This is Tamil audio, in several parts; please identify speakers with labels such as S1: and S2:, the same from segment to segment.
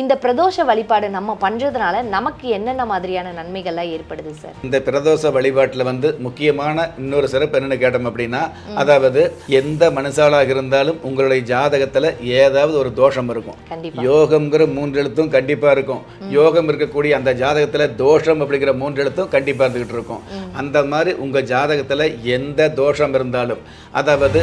S1: இந்த பிரதோஷ வழிபாடு நம்ம பண்றதுனால நமக்கு என்னென்ன மாதிரியான நன்மைகள்லாம் ஏற்படுது சார்?
S2: இந்த பிரதோஷ வழிபாட்டில் வந்து முக்கியமான இன்னொரு சிறப்பு என்னன்னு கேட்டோம் அப்படின்னா அதாவது எந்த மனுஷாலாக இருந்தாலும் உங்களுடைய ஜாதகத்தில் ஏதாவது ஒரு தோஷம் இருக்கும். யோகம்ங்கிற மூன்று எழுத்தும் கண்டிப்பாக இருக்கும். யோகம் இருக்கக்கூடிய அந்த ஜாதகத்தில் தோஷம் அப்படிங்கிற மூன்று எழுத்தும் கண்டிப்பாக இருந்துகிட்டு இருக்கும். அந்த மாதிரி உங்கள் ஜாதகத்தில் எந்த தோஷம் இருந்தாலும் அதாவது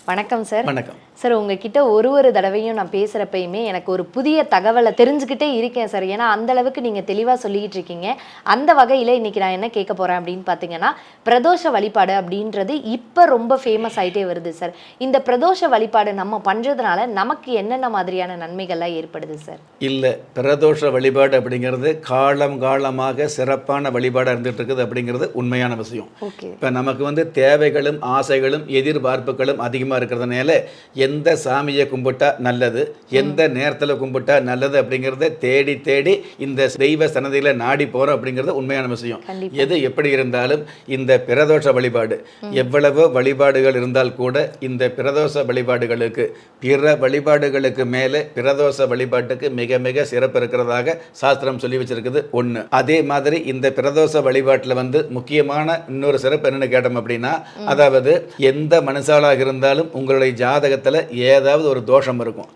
S1: வணக்கம் சார்
S2: வணக்கம்.
S1: சார் உங்ககிட்ட ஒரு ஒரு தடவையும் நான் பேசுகிறப்பயுமே எனக்கு ஒரு புதிய தகவலை தெரிஞ்சுக்கிட்டே இருக்கேன் சார் ஏன்னா அந்த அளவுக்கு நீங்கள் தெளிவாக சொல்லிக்கிட்டு இருக்கீங்க. அந்த வகையில் இன்னைக்கு நான் என்ன கேட்க போகிறேன் அப்படின்னு பார்த்தீங்கன்னா பிரதோஷ வழிபாடு அப்படின்றது இப்போ ரொம்ப ஃபேமஸ் ஆயிட்டே வருது சார் இந்த பிரதோஷ வழிபாடு நம்ம பண்ணுறதுனால நமக்கு என்னென்ன மாதிரியான நன்மைகள்லாம் ஏற்படுது சார்
S2: இல்லை பிரதோஷ வழிபாடு அப்படிங்கிறது காலம் காலமாக சிறப்பான வழிபாடாக இருந்துட்டு இருக்குது அப்படிங்கிறது உண்மையான விஷயம்.
S1: ஓகே.
S2: இப்போ நமக்கு வந்து தேவைகளும் ஆசைகளும் எதிர்பார்ப்புகளும் அதிகமாக இருக்கிறதுனால எந்த சாமியை கும்பிட்டா நல்லது எந்த நேரத்தில் கும்பிட்டா நல்லது அப்படிங்கிறத தேடி தேடி இந்த தெய்வ சன்னதியில் நாடி போகிறோம் அப்படிங்கிறது உண்மையான விஷயம். எது எப்படி இருந்தாலும் இந்த பிரதோஷ வழிபாடு. எவ்வளவோ வழிபாடுகள் இருந்தால் கூட இந்த பிரதோஷ வழிபாடுகளுக்கு பிற வழிபாடுகளுக்கு மேலே பிரதோஷ வழிபாட்டுக்கு மிக மிக சிறப்பு இருக்கிறதாக சாஸ்திரம் சொல்லி வச்சிருக்குது ஒன்று அதே மாதிரி இந்த பிரதோஷ வழிபாட்டில் வந்து முக்கியமான இன்னொரு சிறப்பு என்னன்னு கேட்டோம் அப்படின்னா அதாவது எந்த மனுஷாலாக இருந்தாலும் உங்களுடைய ஜாதகத்தில் ஏதாவது ஒரு தோஷம் இருக்கும்.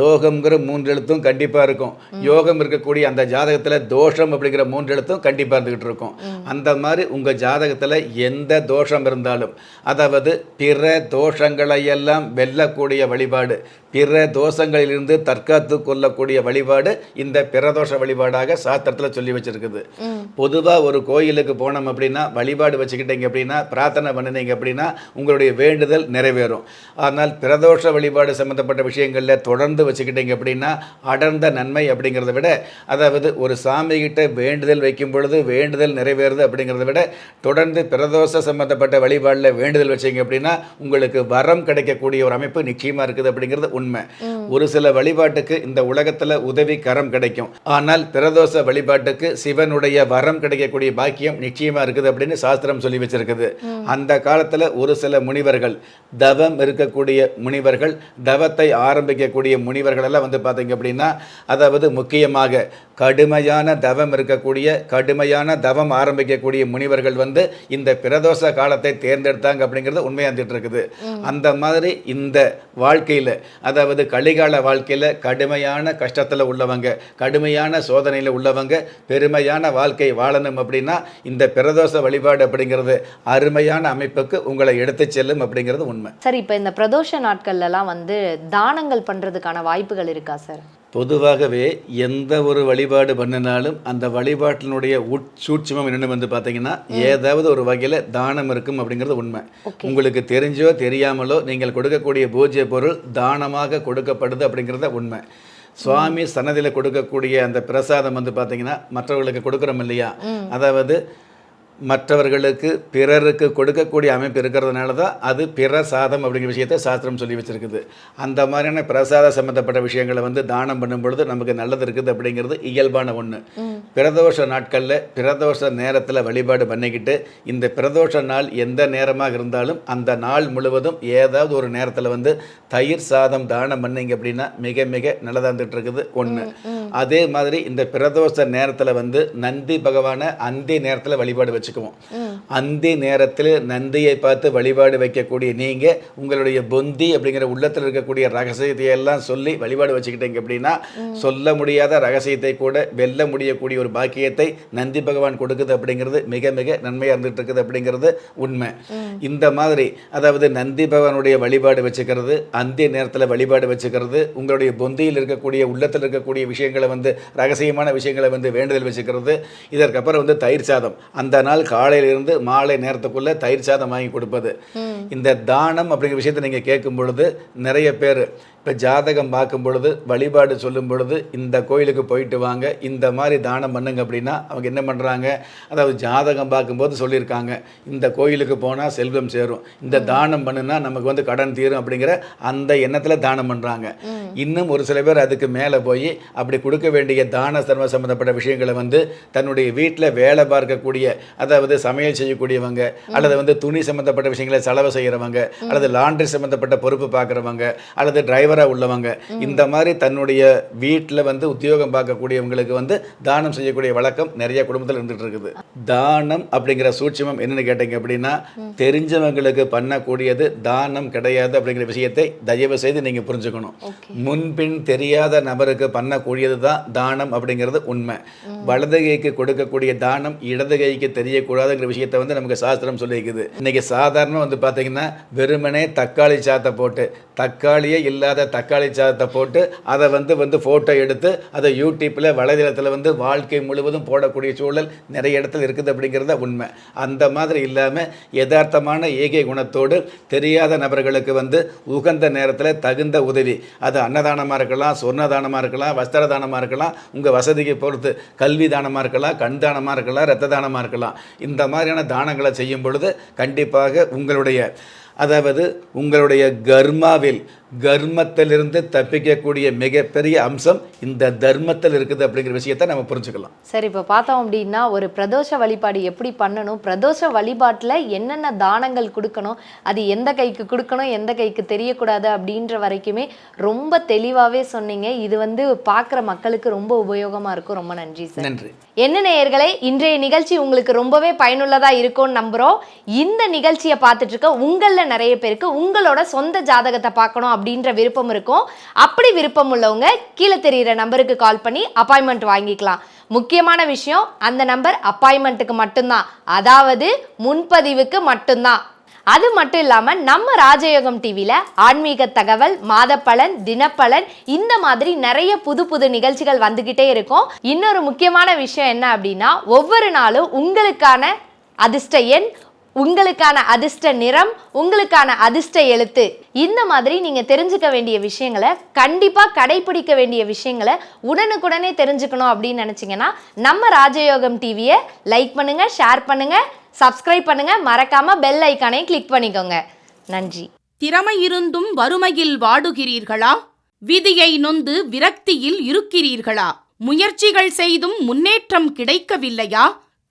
S2: யோகம்ங்கிற மூன்று எழுத்தும் கண்டிப்பாக இருக்கும். யோகம் இருக்கக்கூடிய அந்த ஜாதகத்தில் தோஷம் அப்படிங்கிற மூன்று எழுத்தும் கண்டிப்பாக இருந்துகிட்டு இருக்கும். அந்த மாதிரி உங்கள் ஜாதகத்தில் எந்த தோஷம் இருந்தாலும் அதாவது பிற தோஷங்களை எல்லாம் வெல்லக்கூடிய வழிபாடு பிற தோஷங்களிலிருந்து தற்காத்து கொள்ளக்கூடிய வழிபாடு இந்த பிரதோஷ வழிபாடாக சாஸ்திரத்தில் சொல்லி வச்சிருக்குது. பொதுவாக ஒரு கோயிலுக்கு போனோம் அப்படின்னா வழிபாடு வச்சுக்கிட்டீங்க அப்படின்னா பிரார்த்தனை பண்ணினீங்க அப்படின்னா உங்களுடைய வேண்டுதல் நிறைவேறும். ஆனால் பிரதோஷ வழிபாடு சம்மந்தப்பட்ட விஷயங்களில் தொடர்ந்து வச்சுக்கிட்டீங்க அப்படின்னா அடர்ந்த நன்மை அப்படிங்கிறத விட அதாவது ஒரு சாமி கிட்ட வேண்டுதல் வைக்கும் பொழுது வேண்டுதல் நிறைவேறுது அப்படிங்கிறத விட தொடர்ந்து பிரதோஷ சம்மந்தப்பட்ட வழிபாடில் வேண்டுதல் வச்சீங்க அப்படின்னா உங்களுக்கு வரம் கிடைக்கக்கூடிய ஒரு அமைப்பு நிச்சயமாக இருக்குது அப்படிங்கிறது உண்மை. ஒரு சில வழிபாட்டுக்கு இந்த உலகத்தில் உதவி கரம் கிடைக்கும். ஆனால் பிரதோஷ வழிபாட்டுக்கு சிவனுடைய வரம் கிடைக்கக்கூடிய பாக்கியம் நிச்சயமாக இருக்குது அப்படின்னு சாஸ்திரம் சொல்லி வச்சிருக்குது. அந்த காலத்தில் ஒரு சில முனிவர்கள் தவம் இருக்கக்கூடிய முனிவர்கள் தவத்தை ஆரம்பிக்கக்கூடிய முனிவர்கள் எல்லாம் வந்து பார்த்தீங்க அப்படின்னா அதாவது முக்கியமாக கடுமையான தவம் இருக்கக்கூடிய கடுமையான தவம் ஆரம்பிக்கக்கூடிய முனிவர்கள் வந்து இந்த பிரதோஷ காலத்தை தேர்ந்தெடுத்தாங்க அப்படிங்கிறது உண்மையாக இருந்துட்டு இருக்குது அந்த மாதிரி இந்த வாழ்க்கையில் அதாவது கலிகால வாழ்க்கையில் கடுமையான கஷ்டத்தில் உள்ளவங்க கடுமையான சோதனையில் உள்ளவங்க பெருமையான வாழ்க்கை வாழணும் அப்படின்னா இந்த பிரதோஷ வழிபாடு அப்படிங்கிறது அருமையான அமைப்புக்கு உங்களை எடுத்துச் செல்லும் அப்படிங்கிறது உண்மை.
S1: சார் இப்போ இந்த பிரதோஷ நாட்கள்லலாம் வந்து தானங்கள் பண்ணுறதுக்கான வாய்ப்புகள் இருக்கா சார்?
S2: பொதுவாகவே எந்த ஒரு வழிபாடு பண்ணினாலும் அந்த வழிபாட்டினுடைய உட்சூட்சமம் என்னென்னு வந்து பார்த்தீங்கன்னா ஏதாவது ஒரு வகையில் தானம் இருக்கும் அப்படிங்கிறது உண்மை. உங்களுக்கு தெரிஞ்சோ தெரியாமலோ நீங்கள் கொடுக்கக்கூடிய பூஜ்ய பொருள் தானமாக கொடுக்கப்படுது அப்படிங்கிறத உண்மை. சுவாமி சன்னதியில் கொடுக்கக்கூடிய அந்த பிரசாதம் வந்து பார்த்தீங்கன்னா மற்றவர்களுக்கு கொடுக்குறோம் இல்லையா? அதாவது மற்றவர்களுக்கு பிறருக்கு கொடுக்கக்கூடிய அமைப்பு இருக்கிறதுனால தான் அது பிரசாதம் அப்படிங்கிற விஷயத்தை சாஸ்திரம் சொல்லி வச்சிருக்குது. அந்த மாதிரியான பிரசாத சம்மந்தப்பட்ட விஷயங்களை வந்து தானம் பண்ணும் பொழுது நமக்கு நல்லது இருக்குது அப்படிங்கிறது இயல்பான ஒன்று பிரதோஷ நாட்களில் பிரதோஷ நேரத்தில் வழிபாடு பண்ணிக்கிட்டு இந்த பிரதோஷ நாள் எந்த நேரமாக இருந்தாலும் அந்த நாள் முழுவதும் ஏதாவது ஒரு நேரத்தில் வந்து தயிர் சாதம் தானம் பண்ணீங்க அப்படின்னா மிக மிக நல்லதாக இருந்துட்டு இருக்குது ஒன்று அதே மாதிரி இந்த பிரதோஷ நேரத்தில் வந்து நந்தி பகவானை அந்தி நேரத்தில் வழிபாடு வச்சுக்குவோம் அந்தி நேரத்தில் நந்தியை பார்த்து வழிபாடு வைக்கக்கூடிய நீங்கள் உங்களுடைய பொந்தி அப்படிங்கிற உள்ளத்தில் இருக்கக்கூடிய ரகசியத்தை எல்லாம் சொல்லி வழிபாடு வச்சுக்கிட்டீங்க அப்படின்னா சொல்ல முடியாத ரகசியத்தை கூட வெல்ல முடியக்கூடிய ஒரு பாக்கியத்தை நந்தி பகவான் கொடுக்குது அப்படிங்கிறது மிக மிக நன்மையாக இருந்துட்டு இருக்குது அப்படிங்கிறது உண்மை. இந்த மாதிரி அதாவது நந்தி பகவானுடைய வழிபாடு வச்சுக்கிறது அந்திய நேரத்தில் வழிபாடு வச்சுக்கிறது உங்களுடைய பொந்தியில் இருக்கக்கூடிய உள்ளத்தில் இருக்கக்கூடிய விஷயங்களை வந்து ரகசியமான விஷயங்களை வந்து வேண்டுதல் வச்சுக்கிறது இதற்கப்புறம் வந்து தயிர் சாதம். அந்த நாள் காலையிலிருந்து மாலை நேரத்துக்குள்ளே தயிர் சாதம் வாங்கி கொடுப்பது. இந்த தானம் அப்படிங்கிற விஷயத்தை நீங்கள் கேட்கும் பொழுது நிறைய பேர் இப்போ ஜாதகம் பார்க்கும் பொழுது வழிபாடு சொல்லும் பொழுது இந்த கோயிலுக்கு போயிட்டு வாங்க இந்த மாதிரி தானம் பண்ணுங்க அப்படின்னா அவங்க என்ன பண்ணுறாங்க அதாவது ஜாதகம் பார்க்கும்போது சொல்லியிருக்காங்க இந்த கோயிலுக்கு போனால் செல்வம் சேரும். இந்த தானம் பண்ணுனா நமக்கு வந்து கடன் தீரும் அப்படிங்கிற அந்த எண்ணத்தில் தானம் பண்ணுறாங்க இன்னும் ஒரு சில பேர் அதுக்கு மேலே போய் அப்படி கொடுக்க வேண்டிய தான தர்ம சம்மந்தப்பட்ட விஷயங்களை வந்து தன்னுடைய வீட்டில் வேலை பார்க்கக்கூடிய அதாவது சமையல் செய்யக்கூடியவங்க அல்லது வந்து துணி சம்மந்தப்பட்ட விஷயங்களை செலவு செய்கிறவங்க அல்லது லாண்ட்ரி சம்மந்தப்பட்ட பொறுப்பு பார்க்குறவங்க அல்லது டிரைவராக உள்ளவங்க. இந்த மாதிரி தன்னுடைய வீட்டில் வந்து உத்தியோகம் பார்க்கக்கூடியவங்களுக்கு வந்து தானம் செய்யக்கூடிய வழக்கம் நிறைய குடும்பத்தில் இருந்துட்டு இருக்குது. தானம் அப்படிங்கிற சூட்சமம் என்னன்னு கேட்டீங்க அப்படின்னா தெரிஞ்சவங்களுக்கு பண்ணக்கூடியது தானம் கிடையாது அப்படிங்கிற விஷயத்தை தயவு செய்து நீங்கள் புரிஞ்சுக்கணும். முன்பின் தெரியாத நபருக்கு பண்ணக்கூடியது தான் தானம் அப்படிங்கிறது உண்மை. வலது கைக்கு கொடுக்கக்கூடிய தானம் இடது கைக்கு தெரியக்கூடாதுங்கிற விஷயத்தை வந்து நமக்கு சாஸ்திரம் சொல்லியிருக்குது. இன்னைக்கு சாதாரணமாக வந்து பார்த்தீங்கன்னா வெறுமனே தக்காளி சாத்தை போட்டு தக்காளியே இல்லாத தக்காளி சாதத்தை போட்டு அதை வந்து வந்து ஃபோட்டோ எடுத்து அதை யூடியூப்பில் வலைதளத்தில் வந்து வாழ்க்கை முழுவதும் போடக்கூடிய சூழல் நிறைய இடத்துல இருக்குது அப்படிங்கிறத உண்மை. அந்த மாதிரி இல்லாமல் யதார்த்தமான ஏகை குணத்தோடு தெரியாத நபர்களுக்கு வந்து உகந்த நேரத்தில் தகுந்த உதவி. அது அன்னதானமாக இருக்கலாம் சொர்ணதானமாக இருக்கலாம் வஸ்திர தானமாக இருக்கலாம் உங்கள் வசதிக்கு பொறுத்து. கல்வி தானமாக இருக்கலாம் கண் தானமாக இருக்கலாம் ரத்த தானமாக இருக்கலாம். இந்த மாதிரியான தானங்களை செய்யும் பொழுது கண்டிப்பாக உங்களுடைய அதாவது உங்களுடைய கர்மாவில் கர்மத்திலிருந்து தப்பிக்கக்கூடிய மிகப்பெரிய அம்சம் இந்த தர்மத்தில் இருக்குது அப்படிங்கிற விஷயத்தை நம்ம புரிஞ்சுக்கலாம்.
S1: சரி இப்போ பார்த்தோம் அப்படின்னா ஒரு பிரதோஷ வழிபாடு எப்படி பண்ணணும்? பிரதோஷ வழிபாட்டில் என்னென்ன தானங்கள் கொடுக்கணும்? அது எந்த கைக்கு கொடுக்கணும்? எந்த கைக்கு தெரியக்கூடாது அப்படின்ற வரைக்குமே ரொம்ப தெளிவாகவே சொன்னீங்க. இது வந்து பார்க்குற மக்களுக்கு ரொம்ப உபயோகமாக இருக்கும். ரொம்ப நன்றி சார்.
S2: நன்றி.
S1: என்ன நேயர்களே இன்றைய நிகழ்ச்சி உங்களுக்கு ரொம்பவே பயனுள்ளதாக இருக்கும்னு நம்புகிறோம் இந்த நிகழ்ச்சியை பார்த்துட்டு இருக்க உங்களில் நிறைய பேருக்கு உங்களோட சொந்த ஜாதகத்தை பார்க்கணும் அப்படின்ற விருப்பம் இருக்கும். அப்படி விருப்பம் உள்ளவங்க கீழே தெரிகிற நம்பருக்கு கால் பண்ணி அப்பாயின்மெண்ட் வாங்கிக்கலாம். முக்கியமான விஷயம் அந்த நம்பர் அப்பாயின்மெண்ட்டுக்கு மட்டும்தான். அதாவது முன்பதிவுக்கு மட்டும்தான். அது மட்டும் இல்லாமல் நம்ம ராஜயோகம் டிவியில் ஆன்மீக தகவல் மாதப்பலன் தினப்பலன் இந்த மாதிரி நிறைய புது புது நிகழ்ச்சிகள் வந்துக்கிட்டே இருக்கும். இன்னொரு முக்கியமான விஷயம் என்ன அப்படின்னா ஒவ்வொரு நாளும் உங்களுக்கான அதிர்ஷ்ட எண் உங்களுக்கான அதிர்ஷ்ட நிறம் உங்களுக்கான அதிர்ஷ்ட எழுத்து. இந்த மாதிரி நீங்கள் தெரிஞ்சுக்க வேண்டிய விஷயங்களை கண்டிப்பாக கடைபிடிக்க வேண்டிய விஷயங்களை உடனுக்குடனே தெரிஞ்சுக்கணும் அப்படின்னு நினச்சிங்கன்னா நம்ம ராஜயோகம் டிவியை லைக் பண்ணுங்கள் ஷேர் பண்ணுங்கள் சப்ஸ்கிரைப் பண்ணுங்கள் மறக்காமல் பெல் ஐக்கானையும் கிளிக் பண்ணிக்கோங்க. நன்றி.
S3: திறமை இருந்தும் வறுமையில் வாடுகிறீர்களா? விதியை நொந்து விரக்தியில் இருக்கிறீர்களா? முயற்சிகள் செய்தும் முன்னேற்றம் கிடைக்கவில்லையா?